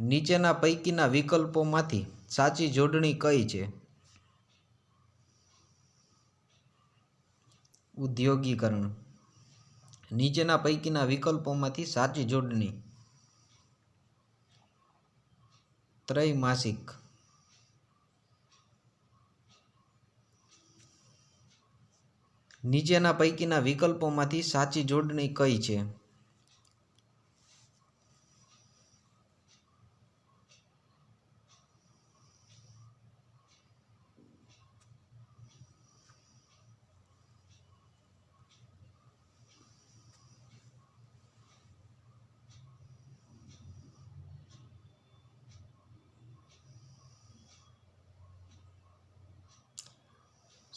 નીચેના પૈકીના વિકલ્પોમાંથી સાચી જોડણી કઈ છે? ઉદ્યોગીકરણ. નીચેના પૈકીના વિકલ્પોમાંથી સાચી જોડણી. ત્રૈમાસિક. નીચેના પૈકીના વિકલ્પોમાંથી સાચી જોડણી કઈ છે?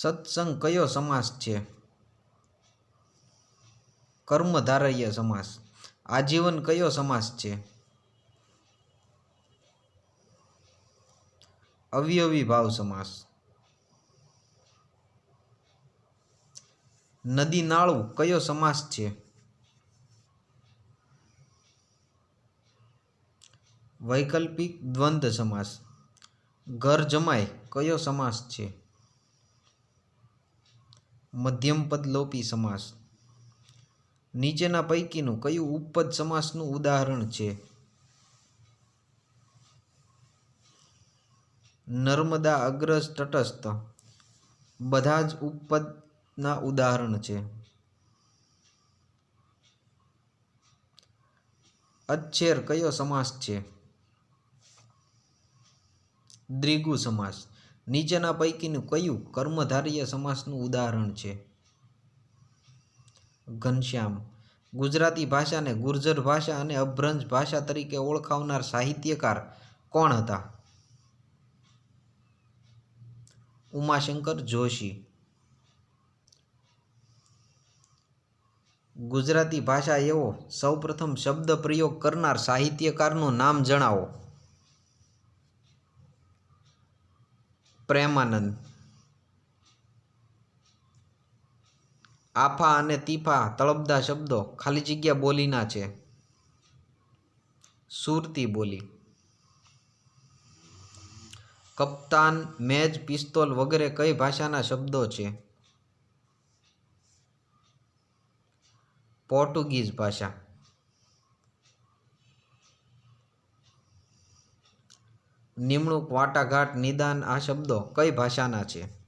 સત્સંગ કયો સમાસ છે? કર્મધારય સમાસ. આજીવન કયો સમાસ છે? અવયવી ભાવ સમાસ. નદી નાળું કયો સમાસ છે? વૈકલ્પિક દ્વંદ્વ સમાસ. ઘર જમાય કયો સમાસ છે? મધ્યમપદ લોપી સમાસ. નીચેના પૈકીનું કયું ઉપપદ સમાસનું ઉદાહરણ છે? નર્મદા અગ્રજ તટસ્થ. બધા જ ઉપપદના ઉદાહરણ છે. અચ્છેર કયો સમાસ છે? દ્રિગુ સમાસ. નીચેના પૈકીનું કયું કર્મધાર્ય સમાસનું ઉદાહરણ છે? ઘનશ્યામ, ગુજરાતી ભાષાને ગુર્જર ભાષા અને અભ્રંશ ભાષા તરીકે ઓળખાવનાર સાહિત્યકાર કોણ હતા? ઉમાશંકર જોશી. ગુજરાતી ભાષા એવો સૌપ્રથમ શબ્દ પ્રયોગ કરનાર સાહિત્યકારનું નામ જણાવો. પ્રેમાનંદ. આફા અને તીફા તળપદા શબ્દો ખાલી જગ્યા બોલીના છે. સુરતી બોલી. કપ્તાન મેજ પિસ્તોલ વગેરે કઈ ભાષાના શબ્દો છે? પોર્ટુગીઝ ભાષા. નિમણૂક, વાટાઘાટ, નિદાન આ શબ્દો કઈ ભાષાના છે?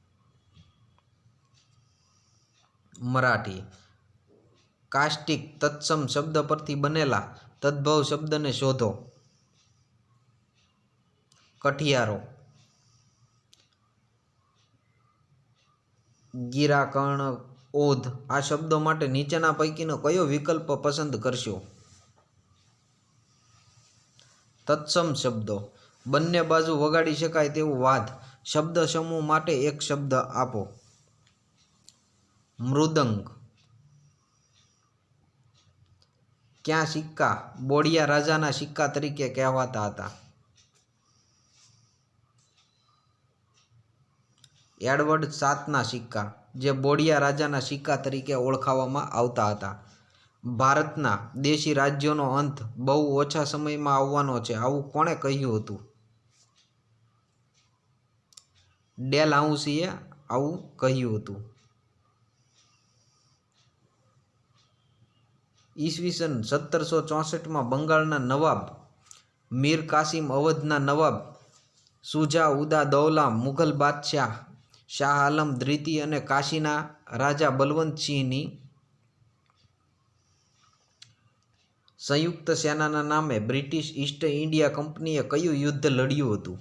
મરાઠી. કાસ્ટિક તત્સમ શબ્દ પરથી બનેલા તદ્ભવ શબ્દને શોધો. કઠિયારો. ગિરાકર્ણ ઓધ આ શબ્દો માટે નીચેના પૈકીનો કયો વિકલ્પ પસંદ કરશો? તત્સમ શબ્દો. બંને બાજુ વગાડી શકાય તેવું વાદ, શબ્દ સમૂહ માટે એક શબ્દ આપો. મૃદંગ. ક્યાં સિક્કા? બોડિયા રાજાના સિક્કા તરીકે કહેવાતા હતા. એડવર્ડ સાતના સિક્કા, જે બોડિયા રાજાના સિક્કા તરીકે ઓળખાવામાં આવતા હતા. ભારતના દેશી રાજ્યોનો અંત બહુ ઓછા સમયમાં આવવાનો છે. આવું કોણે કહ્યું હતું? ડેલ હાઉસીએ આવું કહ્યું હતું. ઈસવીસન સત્તરસો ચોસઠમાં બંગાળના નવાબ મીર કાસિમ અવધના નવાબ સુજા ઉદા દૌલા મુઘલ બાદશાહ શાહ આલમ દ્વિતીય અને કાશીના રાજા બલવંતસિંહની સંયુક્ત સેનાના નામે બ્રિટિશ ઈસ્ટ ઇન્ડિયા કંપનીએ કયું યુદ્ધ લડ્યું હતું?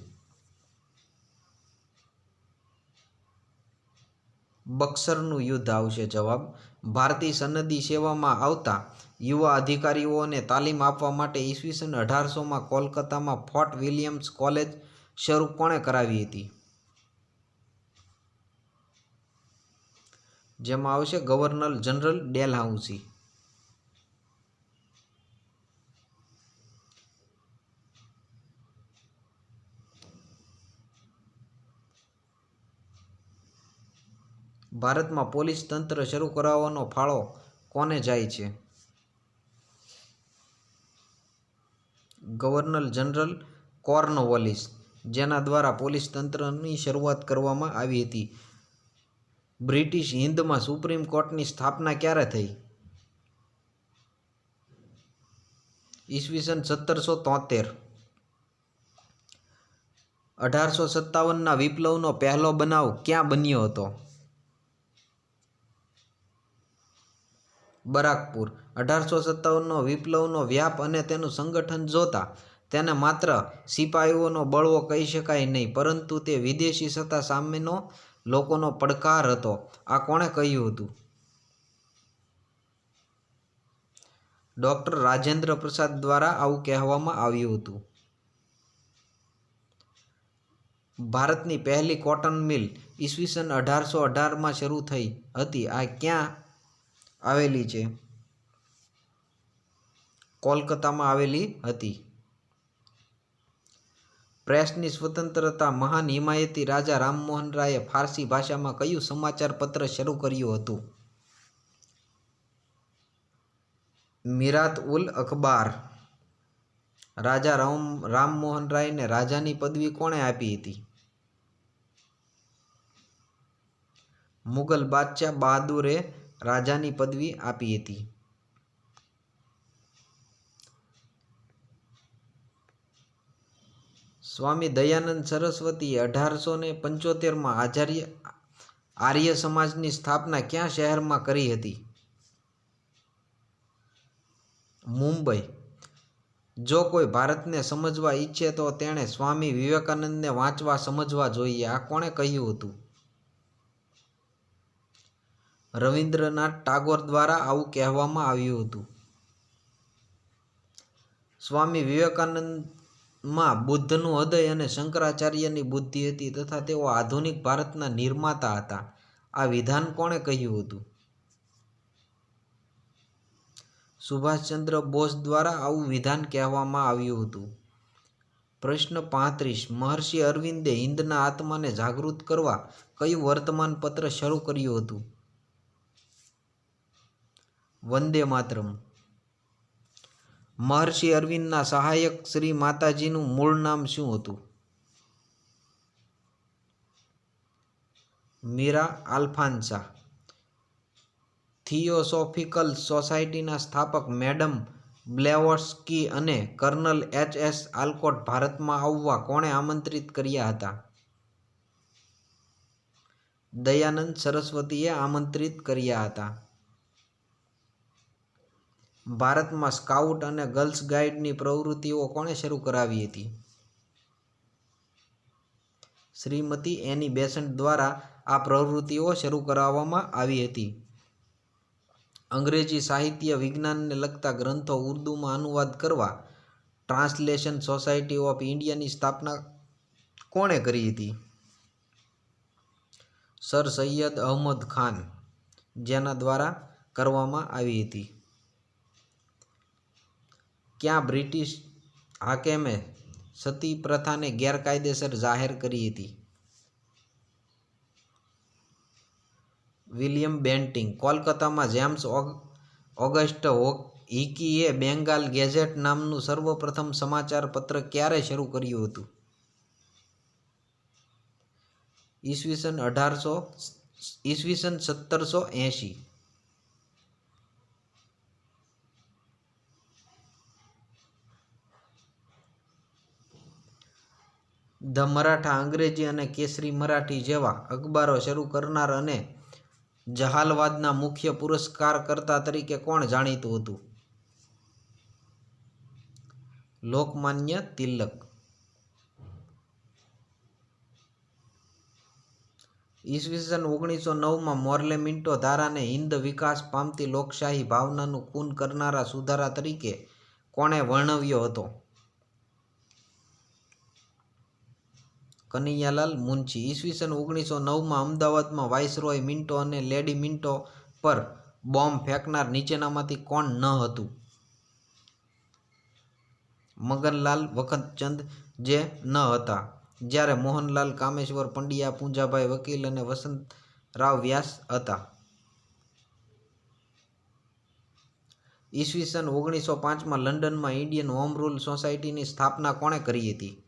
બક્સરનું યુદ્ધ આવશે જવાબ. ભારતીય સનદી સેવામાં આવતા યુવા અધિકારીઓને તાલીમ આપવા માટે ઈસવીસન અઢારસોમાં કોલકાતામાં ફોર્ટ વિલિયમ્સ કોલેજ શરૂ કોણે કરાવી હતી? જેમાં આવશે ગવર્નર જનરલ ડેલહાઉસી ભારતમાં પોલીસ તંત્ર શરૂ કરાવવાનો ફાળો કોને જાય છે? ગવર્નર જનરલ કોર્નવોલિસ, જેના દ્વારા પોલીસ તંત્રની શરૂઆત કરવામાં આવી હતી. બ્રિટિશ હિન્દમાં સુપ્રીમ કોર્ટની સ્થાપના ક્યારે થઈ? ઈસવીસન સત્તરસો તોતેર. અઢારસો સત્તાવનના વિપ્લવનો પહેલો બનાવ ક્યાં બન્યો હતો? બરાકપુર. અઢારસો સત્તાવનનો વિપ્લવનો વ્યાપ અને તેનું સંગઠન જોતા તેને માત્ર સિપાહીઓનો બળવો કહી શકાય નહીં, પરંતુ તે વિદેશી સત્તા સામેનો લોકોનો પડકાર હતો. આ કોણે કહ્યું હતું? ડૉક્ટર રાજેન્દ્ર પ્રસાદ દ્વારા આવું કહેવામાં આવ્યું હતું. ભારતની પહેલી કોટન મિલ ઈસવીસન અઢારસો અઢારમાં શરૂ થઈ હતી. આ ક્યાં આવેલી છે. કોલકાતામાં આવેલી હતી. પ્રેસની સ્વતંત્રતા મહાન હિમાયતી રાજા રામમોહન રાયે ફારસી ભાષામાં કયું સમાચાર પત્ર શરૂ કર્યું હતું? મિરાત ઉલ અખબાર. રાજા રામ, રામમોહન રાયને રાજાની પદવી કોણે આપી હતી? મુગલ બાદશાહ બહાદુરે રાજાની પદવી આપી હતી. સ્વામી દયાનંદ સરસ્વતીએ અઢારસો ને પંચોતેરમાં આચાર્ય આર્ય સમાજની સ્થાપના ક્યાં શહેરમાં કરી હતી? મુંબઈ. જો કોઈ ભારતને સમજવા ઈચ્છે તો તેણે સ્વામી વિવેકાનંદને વાંચવા સમજવા જોઈએ. આ કોણે કહ્યું હતું? રવિન્દ્રનાથ ટાગોર દ્વારા આવું કહેવામાં આવ્યું હતું. સ્વામી વિવેકાનંદમાં બુદ્ધનું હૃદય અને શંકરાચાર્યની બુદ્ધિ હતી તથા તેઓ આધુનિક ભારતના નિર્માતા હતા. આ વિધાન કોણે કહ્યું હતું? સુભાષચંદ્ર બોઝ દ્વારા આવું વિધાન કહેવામાં આવ્યું હતું. પ્રશ્ન પાંત્રીસ, મહર્ષિ અરવિંદે હિન્દના આત્માને જાગૃત કરવા કયું વર્તમાન પત્ર શરૂ કર્યું હતું? વંદે માતરમ. મહર્ષિ અરવિંદના સહાયક શ્રી માતાજીનું મૂળ નામ શું હતું? મીરા આલ્ફાન્સા. થિયોસોફિકલ સોસાયટીના સ્થાપક મેડમ બ્લેવોસ્કી અને કર્નલ એચ એસ આલ્કોટ ભારતમાં આવવા કોણે આમંત્રિત કર્યા હતા? દયાનંદ સરસ્વતીએ આમંત્રિત કર્યા હતા. ભારતમાં સ્કાઉટ અને ગર્લ્સ ગાઈડની પ્રવૃત્તિઓ કોણે શરૂ કરાવી હતી? શ્રીમતી એની બેસન્ટ દ્વારા આ પ્રવૃત્તિઓ શરૂ કરાવવામાં આવી હતી. અંગ્રેજી સાહિત્ય વિજ્ઞાનને લગતા ગ્રંથો ઉર્દુમાં અનુવાદ કરવા ટ્રાન્સલેશન સોસાયટી ઓફ ઇન્ડિયાની સ્થાપના કોણે કરી હતી? સર સૈયદ અહમદ ખાન, જેના દ્વારા કરવામાં આવી હતી. ક્યાં બ્રિટિશ હાકેમે સતી પ્રથાને ગેરકાયદેસર જાહેર કરી હતી? William Bentinck. કોલકાતામાં જેમ્સ ઓગસ્ટ હિકીએ બેંગાલ ગેઝેટ નામનું સર્વપ્રથમ સમાચાર પત્ર ક્યારે શરૂ કર્યું હતું? ઈસવીસન અઢારસો, ઈસવીસન સત્તરસો એંશી. ધ મરાઠા અંગ્રેજી અને કેસરી મરાઠી જેવા અખબારો શરૂ કરનાર અને જહાલવાદના મુખ્ય પુરસ્કારકર્તા તરીકે કોણ જાણીતું હતું? લોકમાન્ય તિલક. ઈસવીસન ઓગણીસો નવમાં મોર્લે મિન્ટો ધારાને હિન્દ વિકાસ પામતી લોકશાહી ભાવનાનું ખૂન કરનારા સુધારા તરીકે કોણે વર્ણવ્યો હતો? કનૈયાલાલ મુનશી ઈસવીસન ઓગણીસો નવમાં અમદાવાદમાં વાઇસરોય મિન્ટો અને લેડી મિન્ટો પર બોમ્બ ફેંકનાર નીચેનામાંથી કોણ ન હતું? મગનલાલ વખતચંદ જે ન હતા. જ્યારે મોહનલાલ કામેશ્વર, પંડ્યા, પૂંજાભાઈ વકીલ અને વસંતરાવ વ્યાસ હતા. ઈસવીસન ઓગણીસો પાંચમાં લંડનમાં ઇન્ડિયન હોમ રૂલ સોસાયટીની સ્થાપના કોણે કરી હતી?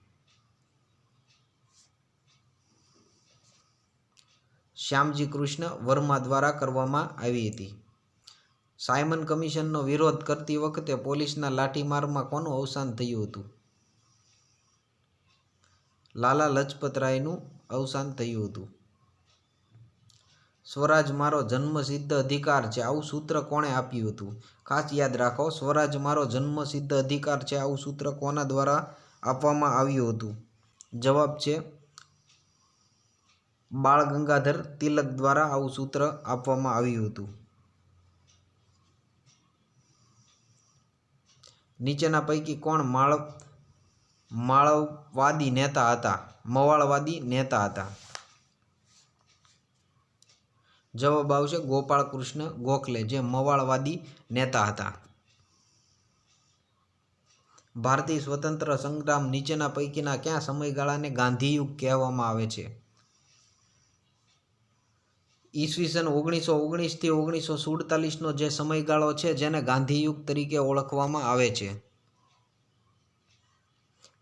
શ્યામજી કૃષ્ણ વર્મા દ્વારા કરવામાં આવી હતી. સાયમન કમિશનનો વિરોધ કરતી વખતે પોલીસના લાઠીમારમાં કોનું અવસાન થયું હતું? લાલા લજપતરાયનું અવસાન થયું હતું. સ્વરાજ મારો જન્મસિદ્ધ અધિકાર છે, આવું સૂત્ર કોણે આપ્યું હતું? ખાસ યાદ રાખો, સ્વરાજ મારો જન્મસિદ્ધ અધિકાર છે, આવું સૂત્ર કોના દ્વારા આપવામાં આવ્યું હતું? જવાબ છે બાળ ગંગાધર તિલક દ્વારા આવું સૂત્ર આપવામાં આવ્યું હતું. નીચેના પૈકી કોણ માળ માળવવાદી નેતા હતા? મવાળવાદી નેતા હતા. જવાબ આવશે ગોપાળ કૃષ્ણ ગોખલે, જે મવાળવાદી નેતા હતા. ભારતીય સ્વતંત્ર સંગ્રામ નીચેના પૈકીના કયા સમયગાળાને ગાંધીયુગ કહેવામાં આવે છે? ઈસવીસન ઓગણીસો ઓગણીસથી ઓગણીસો સુડતાલીસનો જે સમયગાળો છે, જેને ગાંધીયુગ તરીકે ઓળખવામાં આવે છે.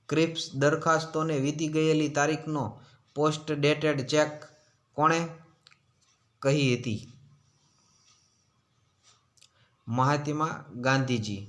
ક્રિપ્સ દરખાસ્તોને વીતી ગયેલી તારીખનો પોસ્ટ ડેટેડ ચેક કોણે કહી હતી? મહાત્મા ગાંધીજી